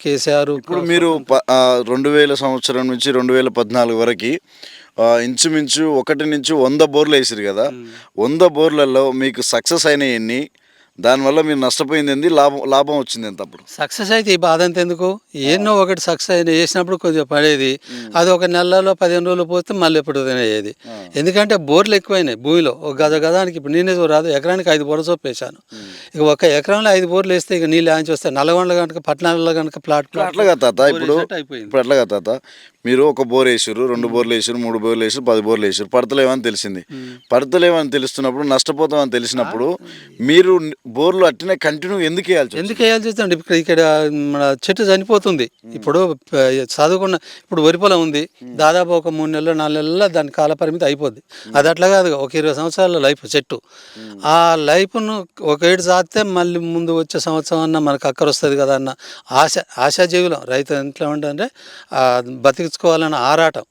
కేసీఆర్ ఇప్పుడు మీరు రెండు వేల సంవత్సరం నుంచి రెండు వేల పద్నాలుగు వరకు ఇంచుమించు ఒకటి నుంచి వంద బోర్లు వేసారు కదా. వంద బోర్లలో మీకు సక్సెస్ అయిన ఎన్ని? దానివల్ల మీరు నష్టపోయింది ఏంది? లాభం లాభం వచ్చింది ఎంత అప్పుడు? సక్సెస్ అయితే ఈ బాధ అంత ఎందుకు? ఎన్నో ఒకటి సక్సెస్ అయిన చేసినప్పుడు కొద్దిగా పడేది. అది ఒక నెలలో పదిహేను రోజులు పోతే మళ్ళీ ఎప్పుడు అయ్యేది. ఎందుకంటే బోర్లు ఎక్కువైనాయి భూమిలో. ఒక గజ గదానికి ఇప్పుడు నేనే రాదు ఎకరానికి ఐదు బోర్లు చొప్పు వేసాను ఇక ఒక ఎకరంలో ఐదు బోర్లు వేస్తే ఇక నీళ్ళు ఆంచి వస్తాయి. నల్గొండలో కనుక పట్టణాలలో కనుక ప్లాట్ అట్లాగా తాత ఇప్పుడు. ఇప్పుడు అట్లాగా తాత. మీరు ఒక బోర్ వేసారు రెండు బోర్లు వేసారు మూడు బోర్లు వేసారు పది బోర్లు వేసారు పడతలేవని తెలిసింది. పడతలేవని తెలుస్తున్నప్పుడు నష్టపోతామని తెలిసినప్పుడు మీరు బోర్లు అట్టినే కంటిన్యూ ఎందుకు వేయాల్సి వచ్చింది? ఎందుకు వేయాల్సి వస్తుంది ఇప్పుడు ఇక్కడ మన చెట్టు చనిపోతుంది. ఇప్పుడు చదువుకున్న ఇప్పుడు వరి పొలం ఉంది. దాదాపు ఒక మూడు నెలలు నాలుగు నెలల్లో దాని కాల పరిమితి అయిపోద్ది. అది అట్లా కాదు ఒక ఇరవై సంవత్సరాల లైఫ్ చెట్టు. ఆ లైఫ్ను ఒక ఏడు సాస్తే మళ్ళీ ముందు వచ్చే సంవత్సరం అన్న మనకు అక్కర వస్తుంది కదా అన్న ఆశ ఆశాజీవులం. రైతు ఎట్లా ఉంటుందంటే బతికించుకోవాలన్న ఆరాటం.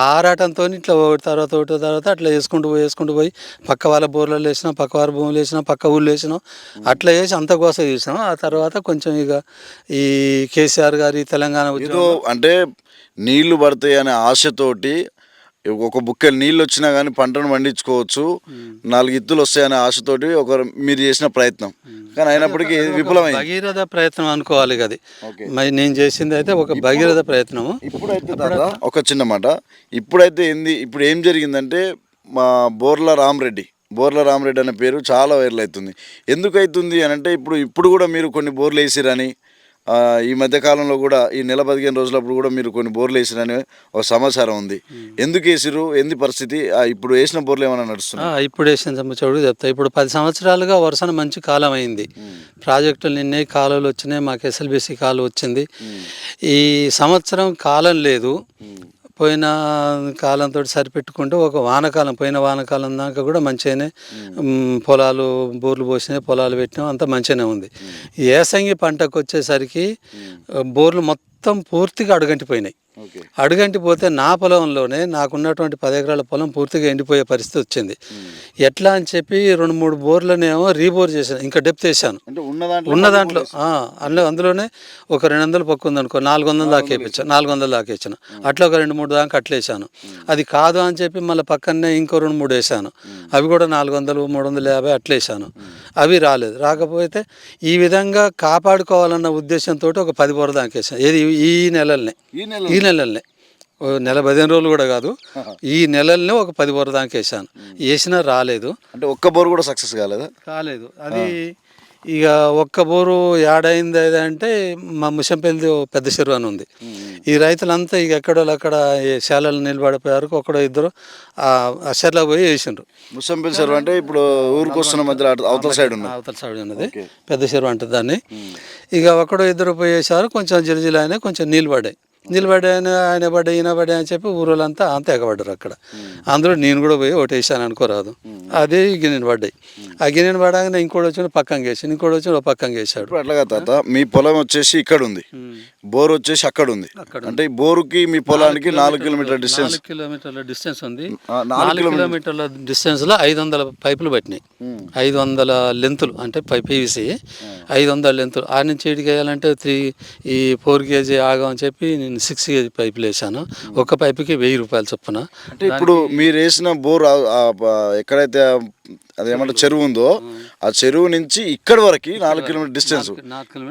ఆ ఆరాటంతో ఇట్లా ఒకటి తర్వాత ఒకటి తర్వాత అట్లా వేసుకుంటూ పోయి వేసుకుంటూ పోయి పక్క వాళ్ళ బోర్లలో వేసినాం పక్క వారి భూములు వేసినాం పక్క ఊళ్ళు వేసినాం. అట్లా వేసి అంత కోసం చేసినాం. ఆ తర్వాత కొంచెం ఇక ఈ కేసీఆర్ గారి తెలంగాణ ఏదో అంటే నీళ్ళు పడతాయి అనే ఆశతోటి ఒక బుక్కెలు నీళ్ళు వచ్చినా కానీ పంటను పండించుకోవచ్చు నాలుగు ఇత్తులు వస్తాయనే ఆశతోటి ఒక మీరు చేసిన ప్రయత్నం. కానీ అయినప్పటికీ విఫలమైంది. భగీరథ ప్రయత్నం అనుకోవాలి అది నేను చేసింది అయితే ఒక భగీరథ ప్రయత్నము. ఇప్పుడైతే ఒక చిన్న మాట. ఇప్పుడైతే ఏంది ఇప్పుడు ఏం జరిగిందంటే మా బోర్ల రామరెడ్డి బోర్ల రామరెడ్డి అనే పేరు చాలా వైరల్ అవుతుంది. ఎందుకు అవుతుంది అని అంటే ఇప్పుడు ఇప్పుడు కూడా మీరు కొన్ని బోర్లు వేసిరని ఈ మధ్య కాలంలో కూడా ఈ నెల పదిహేను రోజులప్పుడు కూడా మీరు కొన్ని బోర్లు వేసిరని ఒక సమాచారం ఉంది. ఎందుకు వేసిరు ఎందు పరిస్థితి? ఇప్పుడు వేసిన బోర్లు ఏమైనా నడుస్తున్నాయి? ఇప్పుడు వేసిన సంవత్సరం చెప్తా. ఇప్పుడు పది సంవత్సరాలుగా వరుసన మంచి కాలం అయింది. ప్రాజెక్టులు నిన్నే కాలువలు వచ్చినాయి మాకు ఎస్ఎల్బిసి కాలువ వచ్చింది. ఈ సంవత్సరం కాలం లేదు. పోయిన కాలంతో సరిపెట్టుకుంటూ ఒక వానకాలం పోయిన వానకాలం దాకా కూడా మంచిగానే పొలాలు బోర్లు పోసినాయి పొలాలు పెట్టినాం అంతా మంచిగానే ఉంది. ఏసంగి పంటకు వచ్చేసరికి బోర్లు మొత్తం పూర్తిగా అడుగంటిపోయినాయి. అడుగంటి పోతే నా పొలంలోనే నాకున్నటువంటి పది ఎకరాల పొలం పూర్తిగా ఎండిపోయే పరిస్థితి వచ్చింది. ఎట్లా అని చెప్పి రెండు మూడు బోర్లనేమో రీబోర్ చేశాను ఇంకా డెప్త్ వేసాను ఉన్న దాంట్లో అందులో అందులోనే ఒక రెండు వందలు పక్కు ఉందనుకో నాలుగు వందలు దాకా వేయించాను నాలుగు వందలు దాకా వేసాను అట్లా ఒక రెండు మూడు దాకా అట్లా వేసాను అది కాదు అని చెప్పి మళ్ళీ పక్కనే ఇంకో రెండు మూడు వేసాను అవి కూడా నాలుగు వందలు మూడు వందల యాభై అట్లా వేసాను అవి రాలేదు. రాకపోతే ఈ విధంగా కాపాడుకోవాలన్న ఉద్దేశంతో ఒక పది బోర దాకా వేసాను ఏది? ఈ నెలల్నే. ఈ నెల నెలల్నే. నెల పదిహేను రోజులు కూడా కాదు. ఈ నెలల్నే ఒక పది బోర దాకా వేసాను వేసినా రాలేదు. అంటే ఒక్క బోర్ కూడా సక్సెస్ కాలేదా? కాలేదు. అది ఇక ఒక్క బోరు యాడైంది అది అంటే మా ముషంపల్లి ఓ పెద్ద చెరువు అని ఉంది. ఈ రైతులంతా ఇక ఎక్కడో అక్కడ శాలలు నిలబడిపోయారు ఒకడో ఇద్దరు ఆ ఆ చెర్లో పోయి వేసిండ్రు. ముసంపల్లి చెరువు అంటే ఇప్పుడు ఊరికి వస్తున్న మధ్యలో అవతల సైడ్ ఉన్నది. అవతల సైడ్ ఉన్నది. పెద్ద చెరువు అంటుంది దాన్ని. ఇక ఒకడో ఇద్దరు పోయేసారు. కొంచెం జిరిజిలు అయినా కొంచెం నీళ్ళు పడ్డాయి. పడ్డాయి ఆయన పడ్డాయి ఈయన పడ్డాయి అని చెప్పి ఊరోళ్ళంతా అంత ఎగబడ్డారు అక్కడ అందులో నేను కూడా పోయి ఒకటి వేసాను అనుకోరాదు అదే గిన్నెని పడ్డాయి. ఆ గిన్నెని పడగానే ఇంకోటి వచ్చి పక్కన వేసి ఇంకోటి వచ్చి ఒక పక్కన వేసాడు అట్లాగా తాత మీ పొలం వచ్చేసి ఇక్కడ ఉంది బోర్ వచ్చేసి అక్కడ ఉంది అంటే ఈ బోరుకి మీ పొలానికి నాలుగు కిలోమీటర్ డిస్టెన్స్. కిలోమీటర్ల డిస్టెన్స్ ఉంది. నాలుగు కిలోమీటర్ల. డిస్టెన్స్లో ఐదు వందల పైపులు పట్టినాయి. ఐదు వందల లెంతులు అంటే పై పీవీసీ. ఐదు వందల లెంతులు. ఆ నుంచి ఇటుకి వేయాలంటే త్రీ ఈ ఫోర్ కేజీ ఆగం అని చెప్పి నేను సిక్స్ కేజీ పైపులు వేసాను. ఒక పైపుకి వెయ్యి రూపాయలు చొప్పున. అంటే ఇప్పుడు మీరు వేసిన బోర్ ఎక్కడైతే అదేమంటే చెరువు ఉందో ఆ చెరువు నుంచి ఇక్కడి వరకు నాలుగు కిలోమీటర్ డిస్టెన్స్.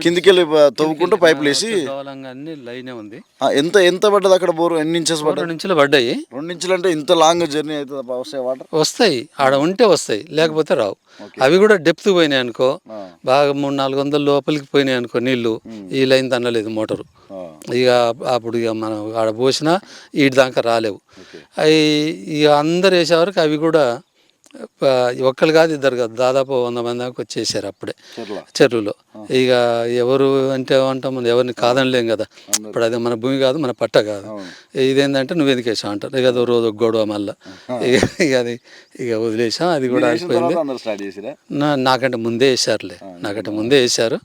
కిందికి వెళ్ళి తవ్వుకుంటూ పైపులు వేసి లైనే ఉంది. ఎంత ఎంత పడ్డది అక్కడ బోరు? ఎన్ని ఇంచెస్ రెండు నుంచి పడ్డాయి. రెండు ఇంచులు అంటే ఇంత లాంగ్ జర్నీ అవుతుంది వస్తాయి వాటర్? వస్తాయి. ఆడ ఉంటే వస్తాయి. లేకపోతే రావు. అవి కూడా డెప్త్ పోయినాయి అనుకో బాగా మూడు నాలుగు వందల లోపలికి పోయినాయి అనుకో నీళ్ళు. ఈ లైన్ తన్నలేదు మోటారు. ఇక అప్పుడు ఇక మనం ఆడ పోసినా ఈటి దాకా రాలేవు. అవి ఇక అందరు వేసేవరకు అవి కూడా ఒక్కరు కాదు ఇద్దరు కాదు దాదాపు వంద మంది దాకా వచ్చేసారు అప్పుడే. చెరువులో ఇక ఎవరు అంటే అంటాం మనం ఎవరిని కాదనలేం కదా. ఇప్పుడు అది మన భూమి కాదు మన పట్ట కాదు. ఇదేంటంటే నువ్వు ఎందుకు వేసావు అంటారు. ఇక అదో రోజు గొడవ మళ్ళా. ఇక ఇక అది ఇక వదిలేసాం అది కూడా అయిపోయింది. నాకంటే ముందే వేసారులే. నాకంటే ముందే వేసారు.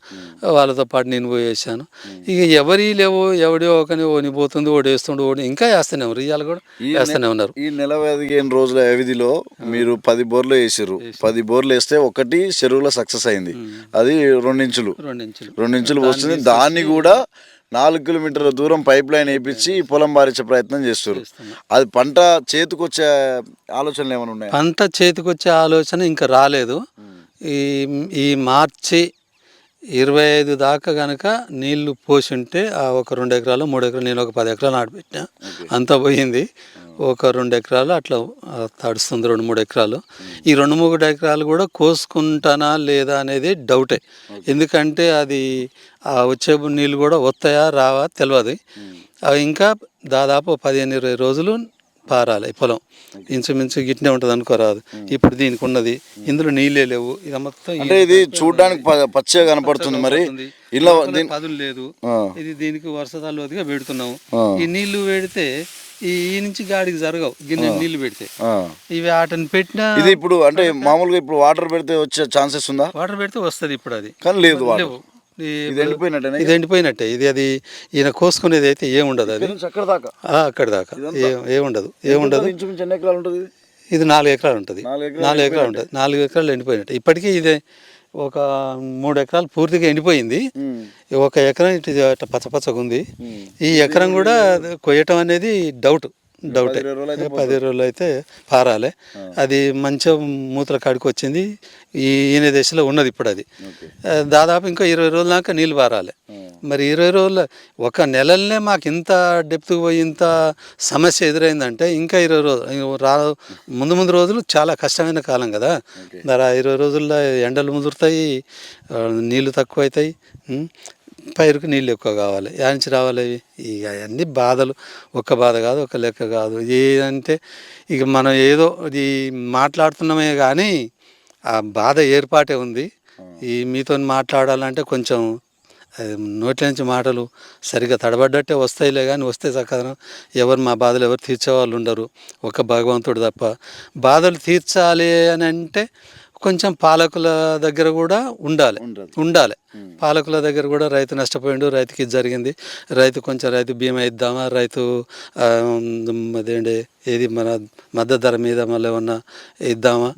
వాళ్ళతో పాటు నేను పోయి వేసాను. ఇక ఎవరి లేవు ఎవడో ఒకని ఓని పోతుంది ఓడి వేస్తుండు ఓడి ఇంకా వేస్తూనే ఉన్నారు. ఇవాళ కూడా వేస్తూనే ఉన్నారు. ఈ నెల పదిహేను రోజుల వ్యవధిలో మీరు పది బోర్లు వేసారు పది బోర్లు వేస్తే ఒకటి చెరువులో సక్సెస్ అయింది. అది రెండించులు. రెండు ఇంచులు రెండించులు వస్తుంది దాన్ని కూడా నాలుగు కిలోమీటర్ల దూరం పైప్ లైన్ వేయించి పొలం బారించే ప్రయత్నం చేస్తారు అది పంట చేతికొచ్చే ఆలోచనలు ఏమైనా ఉన్నాయా? పంట చేతికొచ్చే ఆలోచన ఇంకా రాలేదు. ఈ ఈ మార్చి ఇరవై ఐదు దాకా కనుక నీళ్ళు పోసి ఉంటే ఆ ఒక రెండు ఎకరాలు మూడు ఎకరాలు నేను ఒక పది ఎకరాలు నాటిపెట్టినా అంతా పోయింది. ఒక రెండు ఎకరాలు అట్లా తడుస్తుంది రెండు మూడు ఎకరాలు ఈ రెండు మూడు ఎకరాలు కూడా కోసుకుంటానా లేదా అనేది డౌటే. ఎందుకంటే అది ఆ వచ్చే నీళ్ళు కూడా వస్తాయా రావా తెలియదు అవి ఇంకా దాదాపు పదిహేను ఇరవై రోజులు పారాలి పొలం. ఇంచుమించు గిట్నే ఉంటుంది అనుకోరాదు ఇప్పుడు దీనికి ఉన్నది ఇందులో నీళ్ళే లేవు. ఇది మొత్తం అంటే ఇది చూడడానికి పచ్చగా కనపడుతుంది మరి. ఇలా పదులు లేదు. ఇది దీనికి వర్షాలుగా పెడుతున్నాము. ఆ. ఈ నీళ్ళు పెడితే ఈ నుంచి గాడికి జరగవు. గిన్నె నీళ్ళు పెడితే. ఇవి వాటిని పెట్టినా ఇది ఇప్పుడు అంటే మామూలుగా ఇప్పుడు వాటర్ పెడితే వచ్చే ఛాన్సెస్ ఉందా? వాటర్ పెడితే వస్తుంది ఇప్పుడు అది. కానీ లేదు ఇది ఎండిపోయినట్టేనా? ఇది ఎండిపోయినట్టే. ఇది అది ఈయన కోసుకునేది అయితే ఏముండదు అది. అక్కడ దాకా? అక్కడి దాకా. ఏముండదు. ఏముండదు? ఇంచుమించు ఎన్ని ఎకరాలు ఉంటుంది ఇది? నాలుగు ఎకరాలు ఉంటుంది. నాలుగు ఎకరాలు ఉంటుంది. నాలుగు ఎకరాలు ఎండిపోయినట్టు. ఇప్పటికీ ఇది ఒక మూడు ఎకరాలు పూర్తిగా ఎండిపోయింది. ఒక ఎకరం ఇటు అట్ట పచ్చ పచ్చగా ఉంది ఈ ఎకరం కూడా కొయ్యటం అనేది డౌట్. డౌటే. ఇరవై రోజులు అయితే పది రోజులు అయితే పారాలి అది మంచిగా మూతల కాడికి వచ్చింది ఈ ఈయన దశలో ఉన్నది ఇప్పుడు అది దాదాపు ఇంకా ఇరవై రోజుల దాకా నీళ్ళు పారాలి. మరి ఇరవై రోజుల ఒక నెలలనే మాకు ఇంత డెప్త్కి పోయి ఇంత సమస్య ఎదురైందంటే ఇంకా ఇరవై రోజులు రా ముందు ముందు రోజులు చాలా కష్టమైన కాలం కదా. మరి ఆ ఇరవై రోజుల్లో ఎండలు ముదురుతాయి ఆ, నీళ్ళు తక్కువ అవుతాయి? పైరుకు నీళ్ళు ఎక్కువ కావాలి. నుంచి రావాలి ఇక అన్ని బాధలు. ఒక్క బాధ కాదు ఒక లెక్క కాదు. ఏదంటే ఇక మనం ఏదో ఇది మాట్లాడుతున్నామే కానీ ఆ బాధ ఏర్పాటే ఉంది. ఈ మీతో మాట్లాడాలంటే కొంచెం అది నోట్ల నుంచి మాటలు సరిగ్గా తడబడ్డట్టే వస్తాయిలే కానీ వస్తే చక్కదనం. ఎవరు మా బాధలు ఎవరు తీర్చేవాళ్ళు ఉండరు. ఒక భగవంతుడు తప్ప. బాధలు తీర్చాలి అని అంటే కొంచెం పాలకుల దగ్గర కూడా ఉండాలి. ఉండాలి పాలకుల దగ్గర కూడా రైతు నష్టపోయిండు రైతుకి ఇది జరిగింది రైతు కొంచెం రైతు బీమా ఇద్దామా రైతు అదేంటి ఏది మన మద్దతు ధర మీద మళ్ళీ ఏమన్నా ఇద్దామా?